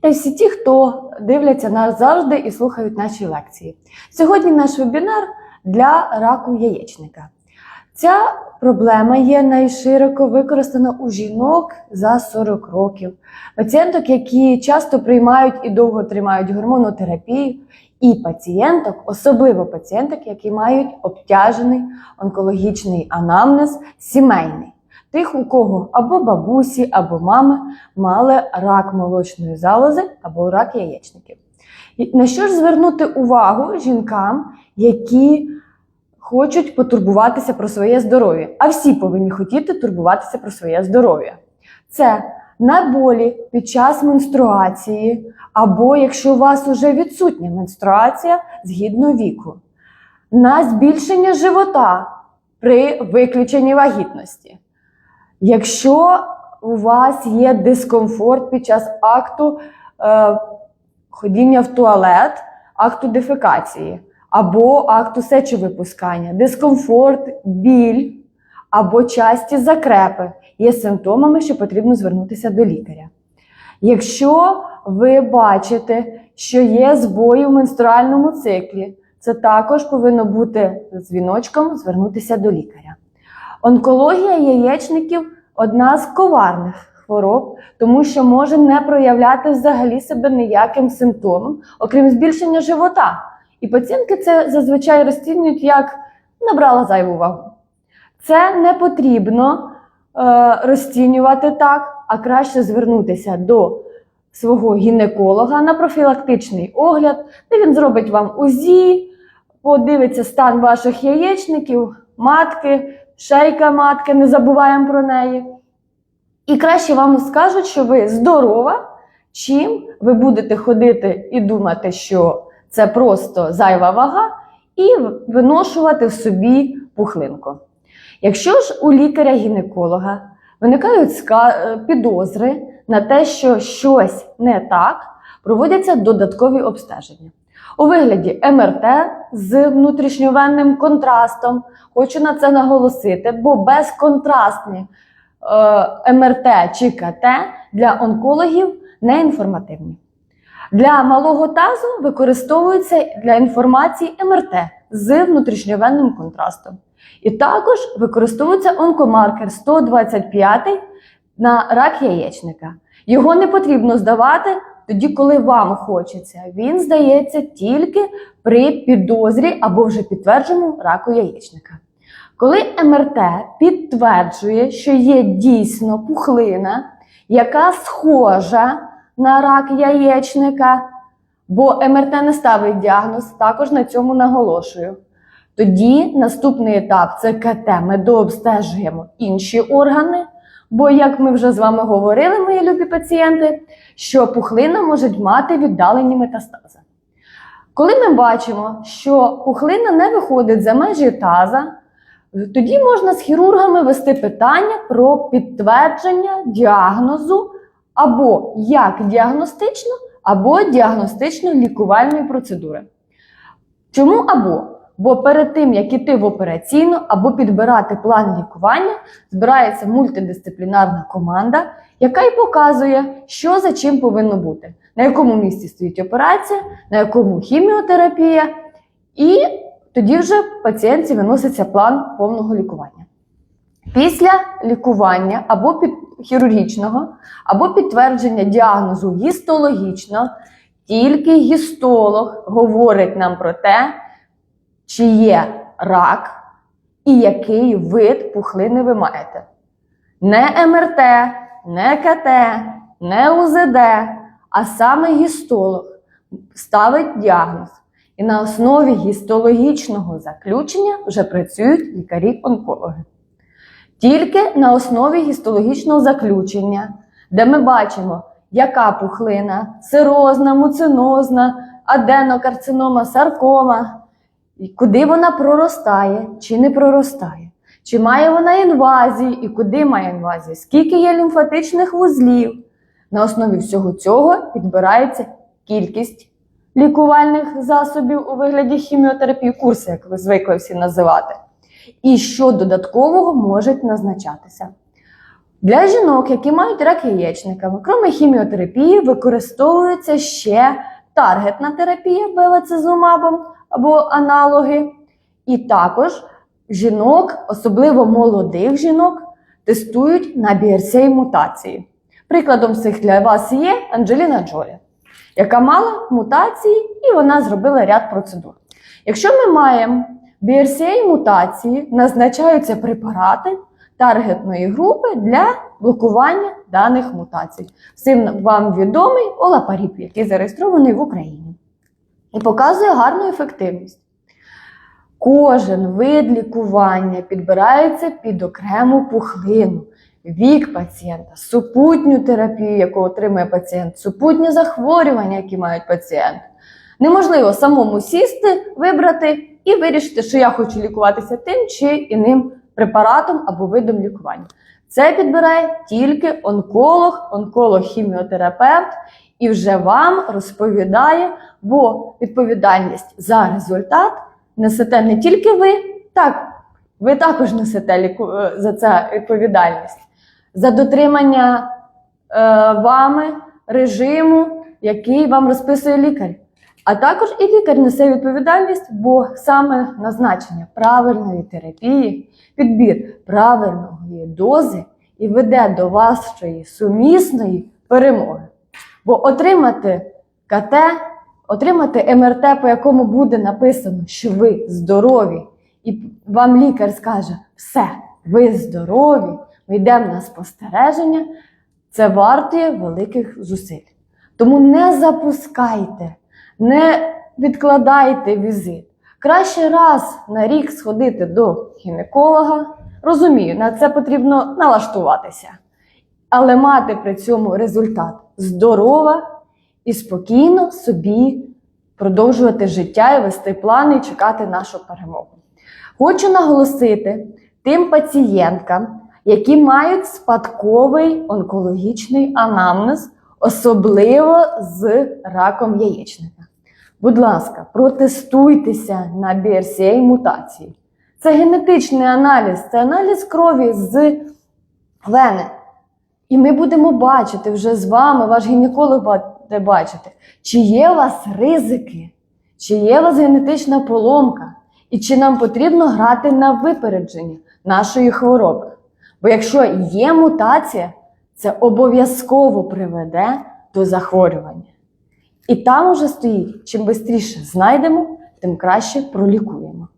та всі ті, хто дивляться нас завжди і слухають наші лекції. Сьогодні наш вебінар для раку яєчника. Ця проблема є найшироко використана у жінок за 40 років, пацієнток, які часто приймають і довго тримають гормонотерапію, і пацієнток, особливо пацієнток, які мають обтяжений онкологічний анамнез сімейний. Тих, у кого або бабусі, або мами мали рак молочної залози або рак яєчників. На що ж звернути увагу жінкам, які хочуть потурбуватися про своє здоров'я? А всі повинні хотіти турбуватися про своє здоров'я. Це на болі під час менструації, або якщо у вас вже відсутня менструація згідно віку, на збільшення живота при виключенні вагітності. Якщо у вас є дискомфорт під час акту е, ходіння в туалет, акту дефекації або акту сечовипускання, дискомфорт, біль або часті закрепи є симптомами, що потрібно звернутися до лікаря. Якщо ви бачите, що є збої в менструальному циклі, це також повинно бути дзвіночком звернутися до лікаря. Онкологія яєчників одна з коварних хвороб, тому що може не проявляти взагалі себе ніяким симптомом, окрім збільшення живота. І пацієнтки це зазвичай розцінюють як набрала зайву вагу. Це не потрібно е, розцінювати так, а краще звернутися до свого гінеколога на профілактичний огляд, де він зробить вам УЗІ, подивиться стан ваших яєчників, матки, шейка матки, не забуваємо про неї. І краще вам скажуть, що ви здорова, чим ви будете ходити і думати, що це просто зайва вага, і виношувати в собі пухлинку. Якщо ж у лікаря-гінеколога виникають е, підозри на те, що щось не так, проводяться додаткові обстеження. У вигляді МРТ з внутрішньовенним контрастом. Хочу на це наголосити, бо безконтрастні е, МРТ чи КТ для онкологів не інформативні. Для малого тазу використовується для інформації МРТ з внутрішньовенним контрастом. І також використовується онкомаркер 125 на рак яєчника. Його не потрібно здавати тоді, коли вам хочеться. Він здається тільки при підозрі або вже підтвердженому раку яєчника. Коли МРТ підтверджує, що є дійсно пухлина, яка схожа на рак яєчника, бо МРТ не ставить діагноз, також на цьому наголошую. Тоді наступний етап це КТ. Ми дообстежуємо інші органи. Бо, як ми вже з вами говорили, мої любі пацієнти, що пухлина може мати віддалені метастази. Коли ми бачимо, що пухлина не виходить за межі таза, тоді можна з хірургами вести питання про підтвердження діагнозу або як діагностично, або діагностично-лікувальної процедури. Чому або? Бо перед тим, як іти в операційну або підбирати план лікування, збирається мультидисциплінарна команда, яка й показує, що за чим повинно бути, на якому місці стоїть операція, на якому хіміотерапія, і тоді вже пацієнтці виноситься план повного лікування. Після лікування або під хірургічного, або підтвердження діагнозу гістологічно, тільки гістолог говорить нам про те, чи є рак і який вид пухлини ви маєте. Не МРТ, не КТ, не УЗД, а саме гістолог ставить діагноз. І на основі гістологічного заключення вже працюють лікарі-онкологи. Тільки на основі гістологічного заключення, де ми бачимо, яка пухлина сирозна, муцинозна, аденокарцинома, саркома, і куди вона проростає чи не проростає, чи має вона інвазії і куди має інвазії, скільки є лімфатичних вузлів. На основі всього цього підбирається кількість лікувальних засобів у вигляді хіміотерапії, курси, як ви звикли всі називати, і що додаткового може назначатися. Для жінок, які мають рак яєчника, крім хіміотерапії, використовується ще таргетна терапія белацизумабом або аналоги. І також жінок, особливо молодих жінок, тестують на BRCA мутації. Прикладом цих для вас є Анджеліна Джолі, яка мала мутації і вона зробила ряд процедур. Якщо ми маємо BRCA мутації, назначаються препарати таргетної групи для блокування даних мутацій. Всім вам відомий Олапаріп, який зареєстрований в Україні і показує гарну ефективність. Кожен вид лікування підбирається під окрему пухлину, вік пацієнта, супутню терапію, яку отримує пацієнт, супутні захворювання, які мають пацієнт. Неможливо самому сісти, вибрати і вирішити, що я хочу лікуватися тим чи іним препаратом або видом лікування. Це підбирає тільки онколог, онколог-хіміотерапевт, і вже вам розповідає, бо відповідальність за результат несете не тільки ви, так, ви також несете е, за це відповідальність, за дотримання е, вами режиму, який вам розписує лікар. А також і лікар несе відповідальність, бо саме назначення правильної терапії, підбір правильної дози і веде до вашої сумісної перемоги. Бо отримати КТ, отримати МРТ, по якому буде написано, що ви здорові, і вам лікар скаже, все, ви здорові, ми йдемо на спостереження, це вартує великих зусиль. Тому не запускайте, не відкладайте візит. Краще раз на рік сходити до гінеколога. Розумію, на це потрібно налаштуватися, але мати при цьому результат здорова і спокійно собі продовжувати життя і вести плани і чекати нашу перемогу. Хочу наголосити тим пацієнткам, які мають спадковий онкологічний анамнез, особливо з раком яєчника. Будь ласка, протестуйтеся на BRCA мутації. Це генетичний аналіз, це аналіз крові з вени. І ми будемо бачити вже з вами, ваш гінеколог буде бачити, чи є у вас ризики, чи є у вас генетична поломка, і чи нам потрібно грати на випередження нашої хвороби. Бо якщо є мутація, це обов'язково приведе до захворювання. І там уже стоїть, чим швидше знайдемо, тим краще пролікуємо.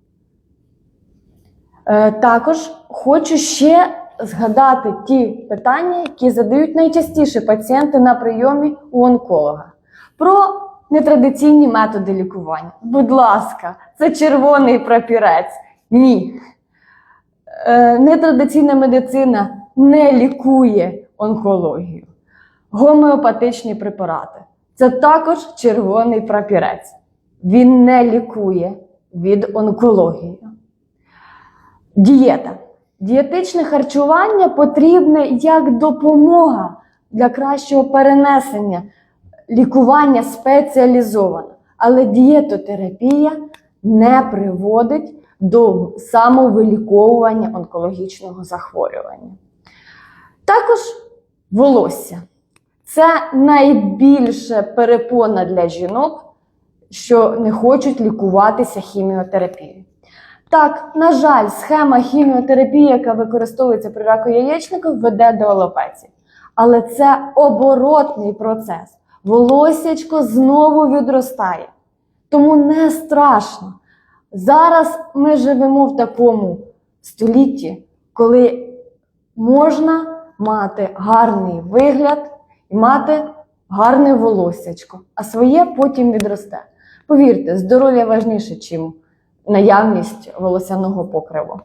Е, також хочу ще згадати ті питання, які задають найчастіше пацієнти на прийомі у онколога. Про нетрадиційні методи лікування. Будь ласка, це червоний прапірець. Ні. Е, нетрадиційна медицина не лікує онкологію. Гомеопатичні препарати це також червоний прапірець. Він не лікує від онкології. Дієта. Дієтичне харчування потрібне як допомога для кращого перенесення лікування спеціалізоване. Але дієтотерапія не приводить до самовиліковування онкологічного захворювання. Також волосся. Це найбільша перепона для жінок, що не хочуть лікуватися хіміотерапією. Так, на жаль, схема хіміотерапії, яка використовується при раку яєчника, веде до алопеції. Але це оборотний процес. Волосячко знову відростає. Тому не страшно. Зараз ми живемо в такому столітті, коли можна мати гарний вигляд і мати гарне волоссячко, а своє потім відросте. Повірте, здоров'я важніше, ніж наявність волосяного покриву.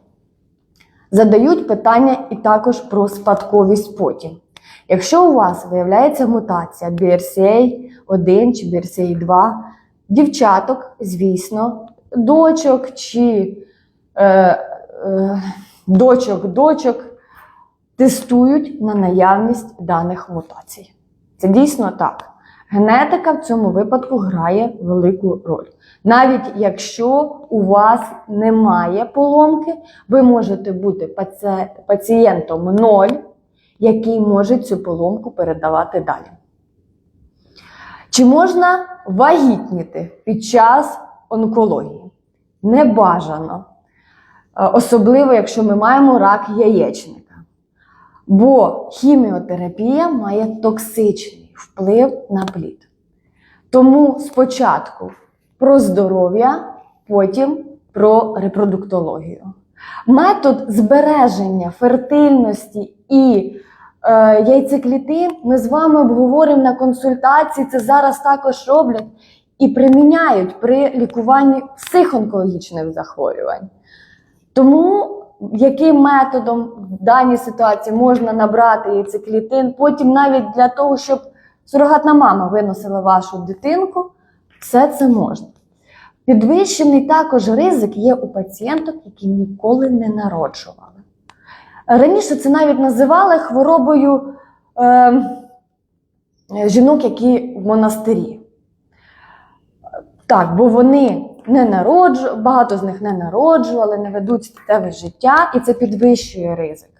Задають питання і також про спадковість потім. Якщо у вас виявляється мутація BRCA1 чи BRCA2, дівчаток, звісно, дочок чи е, е, дочок, дочок тестують на наявність даних мутацій. Це дійсно так. Генетика в цьому випадку грає велику роль. Навіть якщо у вас немає поломки, ви можете бути паці- пацієнтом 0 який може цю поломку передавати далі. Чи можна вагітніти під час онкології? Не бажано. Е, Особливо, якщо ми маємо рак яєчника. Бо хіміотерапія має токсичний вплив на плід. Тому спочатку про здоров'я, потім про репродуктологію. Метод збереження фертильності і е, яйцеклітин ми з вами обговоримо на консультації. Це зараз також роблять і приміняють при лікуванні всіх онкологічних захворювань. Тому яким методом в даній ситуації можна набрати яйцеклітин, потім навіть для того, щоб сурогатна мама виносила вашу дитинку, все це можна. Підвищений також ризик є у пацієнток, які ніколи не народжували. Раніше це навіть називали хворобою е, жінок, які в монастирі. Так, бо вони не народжу, багато з них не народжували, не ведуть статеве життя, і це підвищує ризик.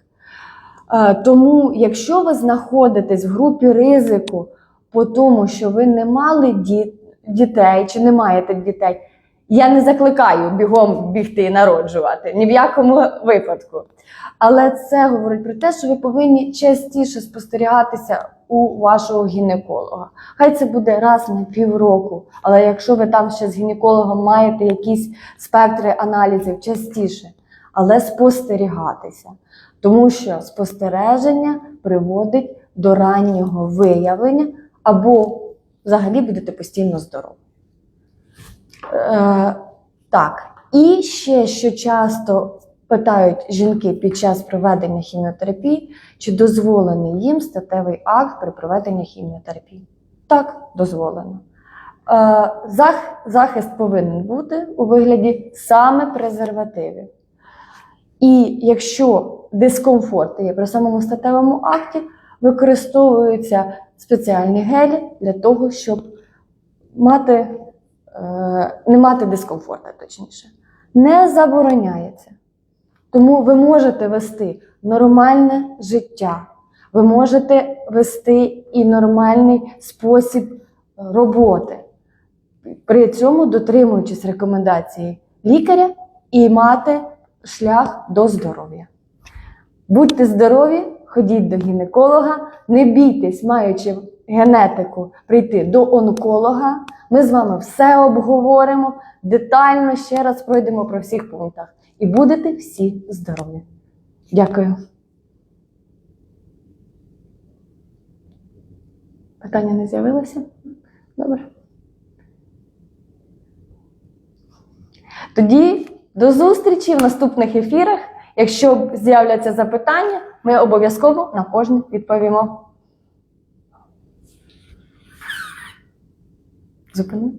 Е, Тому, якщо ви знаходитесь в групі ризику по тому, що ви не мали ді- дітей чи не маєте дітей, я не закликаю бігом бігти і народжувати ні в якому випадку. Але це говорить про те, що ви повинні частіше спостерігатися у вашого гінеколога. Хай це буде раз на півроку, але якщо ви там ще з гінекологом маєте якісь спектри аналізів частіше, але спостерігатися. Тому що спостереження приводить до раннього виявлення або взагалі будете постійно здорові. Е, так, і ще що часто питають жінки під час проведення хіміотерапії, чи дозволений їм статевий акт при проведенні хіміотерапії. Так, дозволено. Е, зах- захист повинен бути у вигляді саме презервативів. І якщо дискомфорт є при самому статевому акті, використовуються спеціальні гелі для того, щоб мати, е, не мати дискомфорту, точніше. Не забороняється. Тому ви можете вести нормальне життя, ви можете вести і нормальний спосіб роботи, при цьому дотримуючись рекомендації лікаря і мати шлях до здоров'я. Будьте здорові, ходіть до гінеколога, не бійтесь, маючи генетику, прийти до онколога. Ми з вами все обговоримо детально, ще раз пройдемо про всіх пунктах. І будете всі здорові. Дякую. Питання не з'явилося? Добре. Тоді до зустрічі в наступних ефірах. Якщо з'являться запитання, ми обов'язково на кожне відповімо. Зупини.